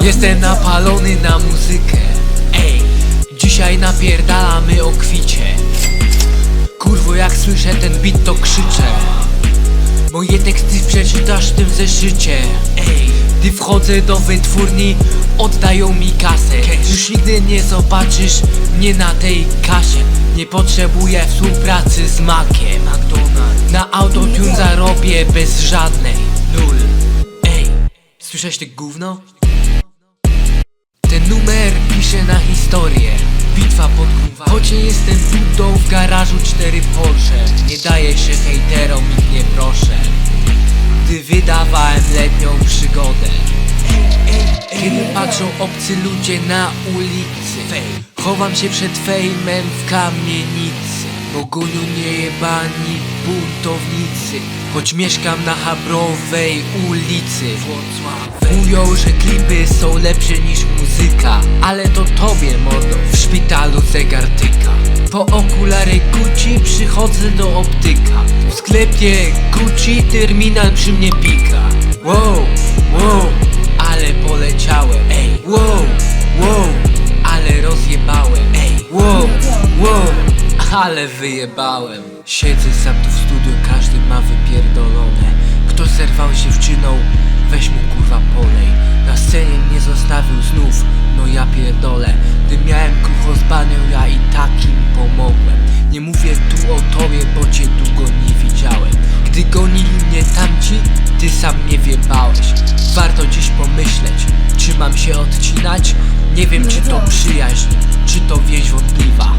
Jestem napalony na muzykę. Ej, dzisiaj napierdalamy o kwicie. Kurwo jak słyszę ten beat to krzyczę. Moje teksty przeczytasz w tym zeszycie. Ej, gdy wchodzę do wytwórni Oddają mi kasę. Już nigdy nie zobaczysz mnie na tej kasie. Nie potrzebuję współpracy z Makiem McDonald's. Na autotune zarobię bez żadnej. Nul. Ej, słyszałeś ty gówno? Historię. Bitwa pod Grunwaldem Choć jestem budą w garażu cztery Porsche. Nie daję się hejterom, nikt nie proszę. Gdy wydawałem letnią przygodę. Kiedy patrzą obcy ludzie na ulicy. Chowam się przed fejmem w kamienicy. Bo gonią niejebani buntownicy. Choć mieszkam na Habrowej ulicy. Mówią, że klipy są lepsze niż muzyka Ale to tobie mordo w szpitalu zegar tyka Po okulary Gucci przychodzę do optyka. W sklepie Gucci terminal przy mnie pika. Wow, wow, ale poleciałem. Ej, wow, wow, ale rozjebałem. Ej, wow, wow, ale wyjebałem. Siedzę sam tu w studiu, każdy ma wypierdolone. Kto zerwał się dziewczyną, weź mu kurwa mnie zostawił znów, no ja pierdolę Gdy miałem krucho z banią, ja i takim pomogłem. Nie mówię tu o tobie, bo cię długo nie widziałem. Gdy gonili mnie tamci, ty sam mnie wiebałeś Warto dziś pomyśleć, czy mam się odcinać? Nie wiem czy to przyjaźń, czy to więź wątpliwa